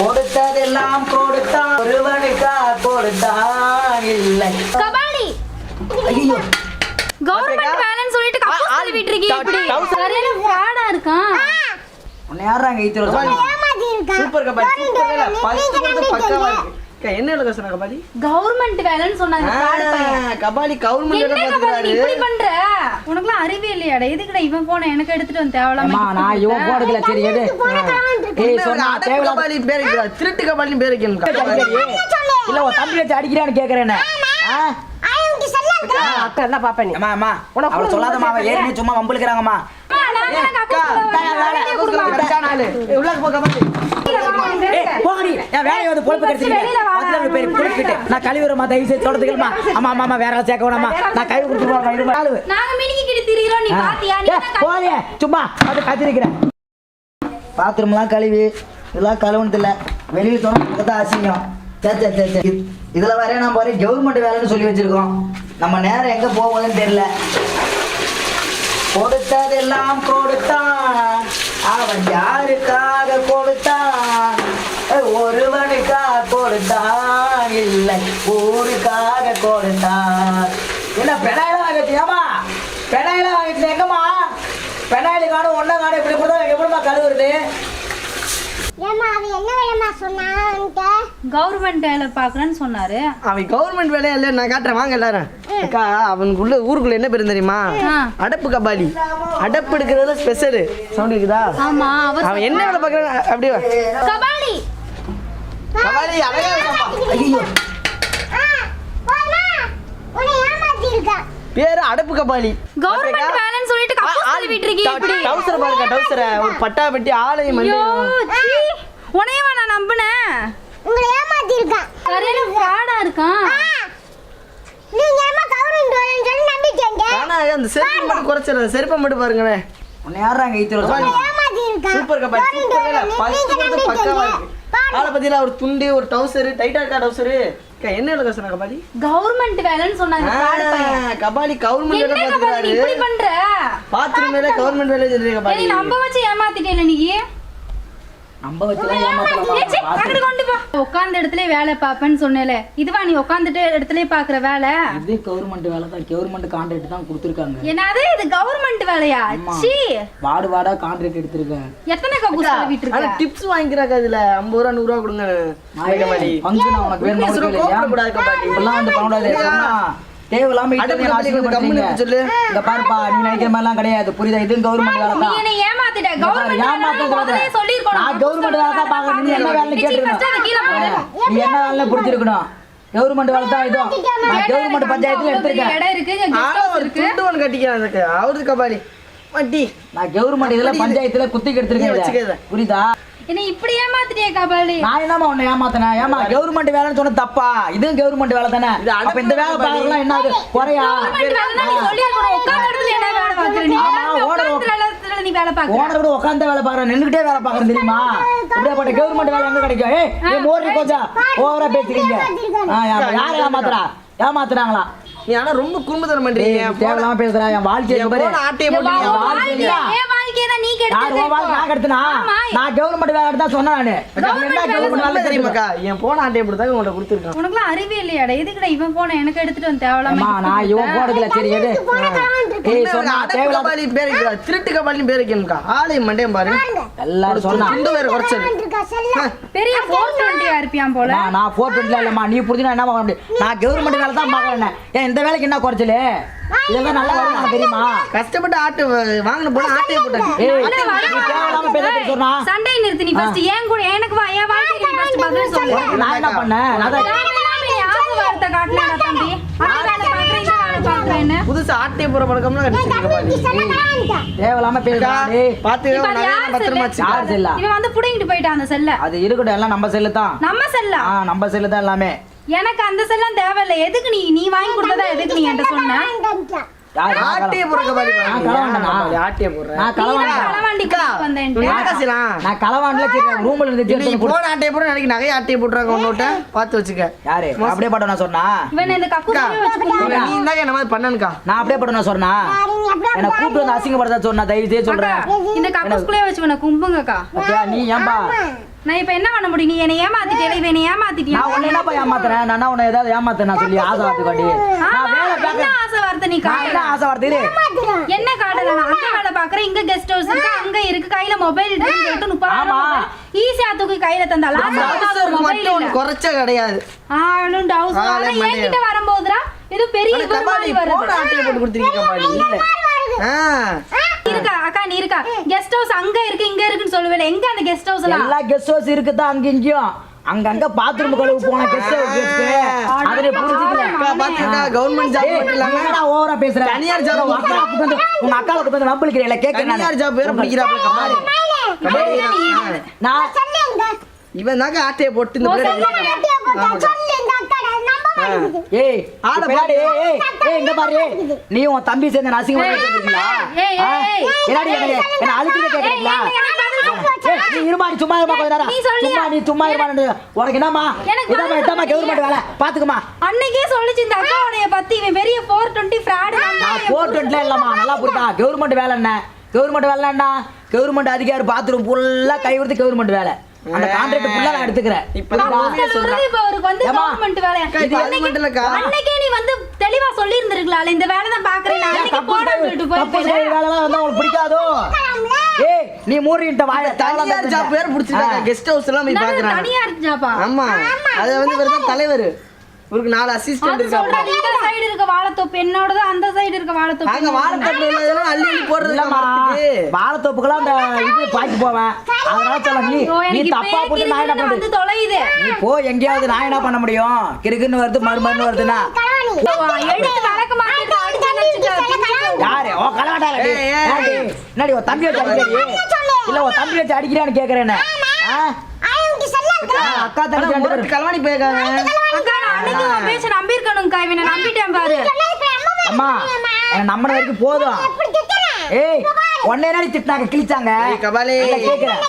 கொடுத்ததெல்லாம் கொடுத்தான் ஒருவனுக்கா கொடுத்தான் இல்லை. கபாலி! ஐயோ. கவர்மெண்ட் வேலைன்னு சொல்லிட்டு கப்பல் இருக்கீங்க டவு- இப்படி. சரியான ஃப்ராடா இருக்கான் உன்னை யாராங்க ஈத்துற சொன்னா சூப்பர் கபாலி சூப்பர் வேலை ஃபர்ஸ்ட் கொடுத்து பக்காவா இருக்கு என்ன வேலை சொன்ன கபாலி? கவர்மெண்ட் வேலைன்னு சொன்னாங்க கபாலி கவர்மெண்ட் வேலை கபாலி பாத்துக்கிறாரு இப்படி பண்ற? உனக்குலாம் அறிவே இல்லையாடா? எதுக்குடா இவன் போன எனக்கு எடுத்துட்டு வந்து தேவலாம நான் இவன் போடுக்கல சரி எது ஏய் சொன்னா கபாலி பேர் வைக்கிறார் திருட்டு கபாலின்னு பேர் வைக்கணும் கபாலி. இல்ல உன் தம்பி வச்சு அடிக்கிறான்னு கேக்குறேன் அக்கா என்ன பாப்பா நீ? அம்மா அம்மா. அவள சொல்லாதம்மா அவ ஏற்கனவே சும்மா வம்பளுக்குறாங்கம்மா அக்கா, கரெக்டா நாளு. ஏய், உள்ள போ கபாலி ஏய் போங்கடி. என் வேலையை வந்து பொழப்பு கிடைச்சிருக்கேன் பேர் நான் கழுவுறமா தயவு செய்து தொடத்துக்கலாமா அம்மா அம்மா அம்மா வேற சேர்க்க வேணாமா நான் கழுவி கழுவு. ஏய், போதே சும்மா அது கத்திருக்கிறேன். பாத்ரூம்லாம் கழுவி இதெல்லாம் கழுவுனது இல்லை வெளியில் தோணுறது தான் அசிங்கம். சரி சரி சரி இது- இதுல வர நம்ம வர கவர்மெண்ட் வேலைன்னு சொல்லி வச்சிருக்கோம். நம்ம நேரம் எங்க போகுதுன்னு தெரியல. கொடுத்ததெல்லாம் கொடுத்தான். அவன் யாருக்காக கொடுத்தான் ஏய், ஒருவனுக்காக கொடுத்தான் இல்லை ஊருக்காக கொடுத்தான் என்ன பெனாயில வாங்கிட்டியாமா பெனாயில வாங்கிட்டு எங்கம்மா? பெனாயில காணும் ஒன்ன காணும் இப்படி கொடுத்தா எப்படிமா கழுவுறது? கவர்மெண்ட் வேலை பாக்குறேன்னு சொன்னாரு. அவன் கவர்மெண்ட் வேலையா இல்ல நான் காட்டுறேன் வாங்க எல்லாரும். அக்கா அவனுக்கு உள்ள ஊருக்குள்ள என்ன பேரு தெரியுமா. அடப்பு கபாலி. அடப்பு எடுக்கிறதுல ஸ்பெஷல் சவுண்ட் இருக்குதா ஆமா அவன் என்ன வேலை பார்க்கறான்? அப்படியே வா. கபாலி. கபாலி அழகா இருக்காப்பா. ஐயோ ஆ போமா உன்னை ஏமாத்தி இருக்கான் பேரு அடப்பு கபாலி. கவர்மெண்ட் வேலைன்னு சொல்லிட்டு கப்பல் சொல்லிட்டு இருக்கீங்க இப்படி. டவுசர் பாருங்க டவுசர. ஒரு பட்டா பெட்டி ஆலயம் ஐயோ மண்டே சீ, உன்னையவா நான் நம்பினேன். உங்களை ஏமாத்தி இருக்கான் சரியான ஃப்ராடா இருக்கான் நீங்க ஏமா கவர்மெண்ட் வேலைன்னு சொல்லி நம்பிட்டீங்க. ஆனா அந்த செருப்பு மட்டும் குறைச்சிடாத செருப்பை மட்டும் பாருங்களேன். உன்னை யாராங்க ஈத்துற சொன்னா ஏமாத்தி இருக்கான் சூப்பர் கபாலி சூப்பர் கொடுத்து பக்காவா ஆளை பத்தியில ஒரு துண்டு ஒரு டவுசர் டைட்டா இருக்கா டவுசர். என்ன சொன்ன கபாலி? கவர்மெண்ட் வேலைன்னு சொன்னாங்க கபாலி கவர்மெண்ட் வேலை பாத்ரூம் வேலை கவர்மெண்ட் வேலை சொல்றீங்க ஏய், கபாலி. நீ நம்ப வச்சு ஏமாத்திட்டேல நீ. உட்கார்ந்த இடத்துல வேலை பாப்பேன்னு சொன்னேல இதுவா நீ உட்கார்ந்துட்டு இடத்துல பாக்குற வேலை? இது கவர்மெண்ட் வேலை தான். கவர்மெண்ட் கான்ட்ராக்ட் தான் கொடுத்துருக்காங்க. என்னது? இது கவர்மெண்ட் வேலையா. சீ. வார்டு வார்டா கான்ட்ராக்ட் எடுத்திருக்கேன். எத்தனை கப்பு சொல்லிட்டு ஆனா இருக்க டிப்ஸ் வாங்கிக்கிறாங்க இதுல ஐம்பது ரூபா நூறு ரூபா கொடுங்க கபாலி ஃபங்க்ஷன் உனக்கு வேணும் கோவப்படக்கூடாது கபாலி. இப்பெல்லாம் வந்து சொன்னா தேவையில்லாம. சொல்லு. இங்க பாருப்பா நீ நினைக்கிற மாதிரிலாம் கிடையாது. புரியுதா? இது கவர்மெண்ட் வேலை நீ தான் என்ன ஏமாத்திட்ட. கவர்மெண்ட் ஏமாத்த கூடாது. நான் கவர்மெண்ட் வேலை தான் பாக்குறேன் நீ என்ன வேலை கேட்டுக்கணும். நீ என்ன வேலை புடிச்சிருக்கணும் கவர்மெண்ட் வேலை தான் இதுவும் கவர்மெண்ட் பஞ்சாயத்துல எடுத்திருக்கேன். இடம் இருக்கு துண்டு ஒன்று கட்டிக்கலாம் அதுக்கு. அவருக்கு கபாலி. வட்டி நான் கவர்மெண்ட் இதுல பஞ்சாயத்துல குத்திக்கு நீ வச்சுக்க எடுத்திருக்கேன். புரியுதா? என்ன இப்படி ஏமாத்திட்டியே கபாலி? நான் என்னமா உன்னை ஏமாத்தினேன் ஏமா கவர்மெண்ட் வேலைன்னு சொன்ன தப்பா? இதுவும் கவர்மெண்ட் வேலை தானே? அப்ப இந்த வேலை பார்க்கலாம் என்ன ஆகுது குறையா? நீ உட்கார்ந்த வேலை பாக்குற நீ ஆமா, owner உட்கார்ந்த இடத்துல நீ வேலை பாக்குற ஓனர் கூட உட்காந்து வேலை பாக்குறேன் நின்னுகிட்டே வேலை பாக்குறேன் தெரியுமா? இப்படியாப்பட்ட கவர்மெண்ட் வேலை எங்க கிடைக்கும்? ஏய் நீ மோரி கொஞ்சம் ஓவரா பேசுறீங்க. யாரை ஏமாத்துறா? ஏமாத்துறாங்களா? நீ ஆனா ரொம்ப குறும்புத்தனம் ஏய், பண்றீங்க தேவையில்லாம பேசுறா என் வாழ்க்கையை பாரு வாழ்க்கைய தான் நீ கெடுத்தது. வாழ்க்கை நான் கெடுத்தனா? ஆமா. நான் கவர்மெண்ட் வேலை தான் சொன்னேன் நானு. என்ன கவர்மெண்ட் வேலை தெரியுமாக்கா என் போன போட்டு தான் உங்கள்ட்ட கொடுத்துருக்கான். உனக்குலாம் அறிவே இல்லையாடா? எதுக்குடா இவன் போன எனக்கு எடுத்துட்டு வந்து தேவலாம அம்மா நான் இவன் போடுக்கல சரி எது ஏய் சொன்னா கபாலி பேர் வைக்கிறார் திருட்டு கபாலின்னு பேர் வைக்கணும்க்கா மண்டையம் பாரு. எல்லாரும் சொன்னா. குறைச்சது இருக்கா செல்ல பெரிய ஃபோர் டுவெண்ட்டியா இருப்பியான் போல? நான் நான் ஃபோர் டுவெண்ட்டில இல்லம்மா. நீ புரிஞ்சுனா என்ன முடியும்? நான் கவர்மெண்ட் வேலை தான் பார்க்கறேன் ஏன் இந்த வேலைக்கு என்ன குறைச்சல்? இதெல்லாம் நல்லா தெரியுமா கஷ்டப்பட்டு ஆட்டு வாங்கின போன ஆட்டையை போட்டாங்க. சொன்னா. சண்டை நிறுத்து நீ ஃபர்ஸ்ட் ஏன் கூட எனக்கு வா என் வாழ்க்கைக்கு நீ ஃபர்ஸ்ட் பதில் சொல்லு. நான் என்ன பண்ணேன் புதுசா ஆட்டையை போற பழக்கம்லாம் தேவையில்லாம பேசுறாரு பாத்து பத்திரமா யார் செல்லா? இவன் வந்து புடிங்கிட்டு போயிட்டான் அந்த செல்ல. அது இருக்கட்டும் எல்லாம் நம்ம செல்லு தான். நம்ம செல்லா? நம்ம செல்லு தான் எல்லாமே. எனக்கு அந்த செல்லம் தேவையில்லை. எதுக்கு நீ நீ வாங்கி கொடுத்ததா எதுக்கு நீ என்கிட்ட சொன்ன? ஆட்டிய கள- போற கபாலி நான் களவாண்டனா? ஆட்டிய நான் நான் சரி ரூம்ல இருந்து எடுத்து. போன ஆட்டைய போடுற நாளைக்கு நகை ஆட்டைய போட்டுறாங்க வச்சுக்க. யாரு? அப்படியே பட்ட நான் சொன்னா? இவன் இந்த. நீ என்ன மாதிரி பண்ணனுக்கா? நான் அப்படியே பட்ட நான் சொன்னா என்ன கூப்பிட்டு வந்து அசிங்கப்படுத்தா சொன்னா தயவு செய்து சொல்றேன். இந்த கக்கூஸ்குள்ளே வச்சு கும்புங்கக்கா. நீ ஏன்பா? நான் இப்ப என்ன பண்ண முடியும்? நீ என்னை ஏமாத்திட்டே இவனை ஏமாத்திட்டியா? நான் உன்னை என்னப்பா ஏமாத்துறேன்? நான் உன்னை ஏதாவது ஏமாத்துறேன் நான் சொல்லி ஆசை காட்டி என்ன ஆசை வார்த்தை நீ காட்டல ஆசை வார்த்தை. என்ன காட்டல நான் வேலை பாக்குறேன் இங்க கெஸ்ட் ஹவுஸ் இருக்கு அங்க இருக்கு. கையில மொபைல் இருக்குன்னு சொல்லிட்டு முப்பது ஆமா. ஈஸியா தூக்கி கையில தந்தா லாஸ்ட் அவசரம் மொபைல் மட்டும் குறைச்ச கிடையாது. ஆளும் டவுஸ். என்கிட்ட வரும்போதுடா இது பெரிய மாதிரி வருது. இருக்கா அக்கா நீ இருக்கா? கெஸ்ட் ஹவுஸ் அங்க இருக்கு இங்க இருக்குன்னு சொல்லுவேல. எங்க அந்த கெஸ்ட் ஹவுஸ் எல்லாம் எல்லா கெஸ்ட் ஹவுஸ் இருக்குதான் அங்க இங்கேயும்? அங்கங்க பாத்ரூம் கழுவு போன கெஸ்ட் அதுல புரிஞ்சுக்கல. கவர்மெண்ட் ஜாப் என்னடா ஓவரா பேசுற? தனியார் job உங்க அக்காவுக்கு வந்து உங்க அக்காவுக்கு வந்து வம்பிழுக்கிறீங்களா கேட்க தனியார் ஜாப் வேற பிடிக்கிறாப்ல ஆ. நான் இவன் தாங்க ஆட்டைய போட்டு இந்த பேரை ஏய் ஆளை பின்னாடி ஏய் ஏய் இங்க பாரு நீ உன் தம்பி சேர்ந்து ஏய். என்னடி என்ன அழுத்திட்டு கேக்குறீங்களா நீ இருமாடி சும்மா இருமா கொஞ்ச நேரம் நீ? சும்மா நீ சும்மா இருமா உனக்கு இதாம்மா கவர்மெண்ட் வேலை பாத்துக்குமா அன்னைக்கே சொல்லிச்சு இந்த அக்கா உடைய பத்தி இவன் பெரிய ஃபோர் டுவெண்ட்டி ஃப்ராடு நான் போர்ட்டுல இல்லம்மா நல்லா புரியுதா கவர்மெண்ட் வேலை என்ன கவர்மெண்ட் வேலை என்ன கவர்மெண்ட் அதிகாரி பாத்ரூம் ஃபுல்லா கைவிடுத்து கவர்மெண்ட் வேலை அந்த கான்ட்ராக்ட் ஃபுல்லா நான் எடுத்துக்கிறேன். இப்பதான்? உண்மையை சொல்றேன். இப்ப அவருக்கு வந்து? கவர்மெண்ட் வேலையா? அக்கா, இது இல்லக்கா. அன்னைக்கே நீ வந்து தெளிவா சொல்லி இருந்திருக்கலாம்ல இந்த வேலை தான் பாக்குறேன் நான் அன்னைக்கு சைடு- சொல்லிட்டு போயிருப்பேன் சைடு வேலைலாம் வந்தா உனக்கு பிடிக்காதோ? ஏய் நீ மூடிட்ட வாய தனியார் ஜாப் வேற பிடிச்சிருக்காங்க கெஸ்ட் ஹவுஸ் எல்லாம் போய் நான் பாக்குறாங்க தனியா ஜாப்பா ஆமா. அது வந்து இவர் தான் தலைவர். இவருக்கு நாலு அசிஸ்டன்ட் இருக்காங்க இந்த சைடு இருக்க வாழைத்தோப்பு என்னோடது அந்த சைடு இருக்க வாழைத்தோப்பு. நாங்க வாழைத்தட்டு உள்ளதெல்லாம் அள்ளி அள்ளி போடுறது இல்லம்மா. வாழைத்தோப்புக்கெல்லாம் அந்த இது பாய்ச்சி போவேன். அதனால சொல்ல நீ நீ தப்பா போட்டு நான் என்ன வந்து தொலையுது. நீ போ எங்கேயாவது நான் என்ன பண்ண முடியும்? கிறுக்குன்னு வருது மறுமருன்னு வருதுன்னா? ஓ, எடுத்து விளக்க வச்சுக்க. யாரு ஓ கலவாட்டால. என்னடி உன் தம்பி வச்சு அடிக்கிறீ இல்ல உன் தம்பி வச்சு அடிக்கிறான்னு கேக்குறேன் அக்கா தம்பி ரெண்டு பேரும். கலவாணி போயிருக்காங்க. அன்னைக்கு உன் பேச்ச நம்பியிருக்கணும்க்கா, இவனை நம்பிட்டேன் பாரு. அம்மா என்ன வரைக்கும் போதும். ஏய் உன்னை என்னடி திட்டினாங்க கிழிச்சாங்க? கபாலி. கேக்குறேன்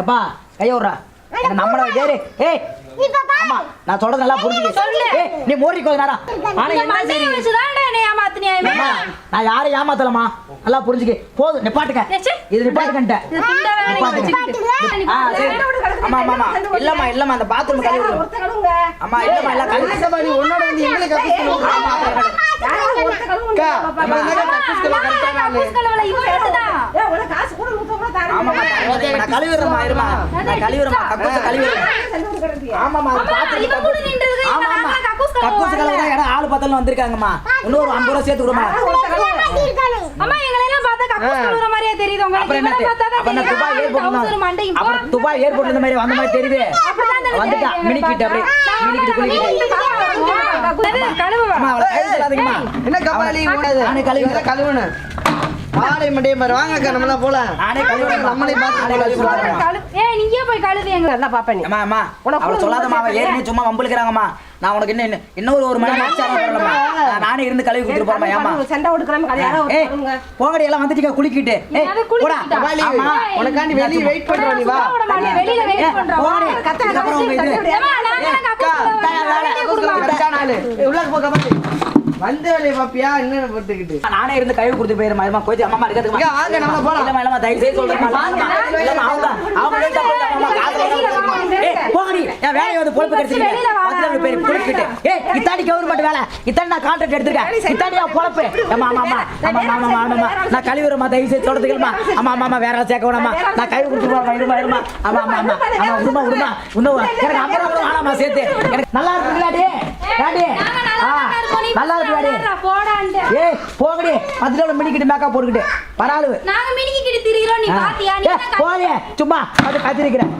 எப்பா கைய விட்றா. என்ன நம்பின ஏறு ஏய் ஆமா நான் சொல்றது நல்லா புரிஞ்சுக்க. சொல்லு. ஏய் நீ மோரி கொஞ்ச நேரம் ஆனா என்ன சரி என்னை ஏமாத்துனியா இவன்? நான் யாரையும் ஏமாத்தலமா நல்லா புரிஞ்சுக்க போதும் நிப்பாட்டுக்க. இது நிப்பாட்டுக்கன்ட்ட இது துண்டை வேற இங்க வச்சுக்கிட்டு. ஆ சரி அம்மா அம்மா அம்மா இல்லம்மா இல்லம்மா அந்த பாத்ரூம் கழுவி. அம்மா இல்லம்மா எல்லாம் கழுவி கபாலி உன்னோட வந்து எங்களை. ஆமா, ஆமா, ஆமா. அக்கா, இவன் தாங்க கக்கூஸ் கழுவ கரெக்டான ஆளு. கழுவிடுறேன். ஆமா, ஆமா, ஆமா. பத்தல்னு வந்திருக்காங்கம்மா. இன்னும் ஒரு ஐம்பது ரூபா சேர்த்து கொடும்மா. அம்மா, எங்களை எல்லாம் பார்த்தா கக்கூஸ் மாதிரியே தெரியுது உங்களுக்கு. என்னது? பார்த்தா தான். துபாய் மண்டையும் அப்புறம். துபாய் ஏர்போர்ட்ல இந்த மாதிரி வந்த மாதிரி தெரியுது. வந்துட்டா மினிக்கிட்டு அப்படியே மினிக்கிட்டு குளிக்கிட்டு கழுவு. அம்மா அவளை கை சொல்லாதீங்கம்மா என்ன கபாலி உனது? கழுவி. ஆளை மண்டையை பாரு. வாங்க அக்கா, நம்மளாம் போலாம். நானே கழுவுறேன். நம்மளே பார்த்து கழுவி ஏய், நீயே போய் கழுவு எங்க நல்லா பாப்பேன் அம்மா அம்மா அவளை சொல்லாதம்மா அவ ஏற்கனவே சும்மா வம்புலுக்குறாங்கம்மா நான் உனக்கு இன்னும் இன்னொரு ஒரு மணி நேரம் ஆச்சாரம் வரலம்மா நான் நானே இருந்து கழுவி கொடுத்துட்டு போறேன் ஏமா சண்டை கொடுக்குறாம அது யாரோ ஏய் போங்கடி எல்லாம் வந்துட்டீங்க குளிக்கிட்டு. ஏய் போடா ஆமா உனக்காண்டி வெளியே வெயிட் பண்றோம் நீ வா. வெளியில வெயிட் பண்றோம். போங்கடி இதுக்கப்புறம் உங்க இது. ஏம்மா, நான் தான் அக்கா, கக்கூஸ் கழுவ இந்தா, வரேன். வந்த வேலையை பாப்பியா என்ன போட்டுக்கிட்டு நானே இருந்து கழுவி கொடுத்து போயிருமா இருமா கொஞ்சம் அம்மா இருக்கிறதுக்கு வாங்க, நம்ம போலாம். இல்லம்மா இல்லம்மா தயவு செய்து சொல்றேன் அவங்க அவங்க அம்மா என் வேலையை வந்து வா. பத்து பேர் குளிக்கிட்டு ஏய் இத்தாடி கவர்மெண்ட் வேலை இத்தாடி நான் கான்ட்ராக்ட் எடுத்திருக்கேன் இத்தாடி பொழப்பு அம்மா ஆமா ஆமா ஆமா ஆமா ஆமா ஆமா நான் கழுவிடுறமா தயவு செய்து சொல்றதுக்குமா ஆமா ஆமா ஆமா வேற சேர்க்க வேணாமா நான் கழுவி கொடுத்து போறேன் இருமா இருமா ஆமா ஆமா ஆமா ஆமா விடுமா விடுமா இன்னும் எனக்கு ஐம்பது ரூபா வேணாமா சேர்த்து எனக்கு நல்லா இருக்குங்களா டே நல்லா இருக்கு போடான்ட்டு. ஏய் போங்கடி. பத்து மினிக்கிட்டு மேக்கப் போட்டுக்கிட்டு. பரவாயில்ல. நாங்க மினிக்கிட்டு திரிகிறோம் நீ பாத்தியா? நீ சும்மா அது கத்திரிக்கிறேன்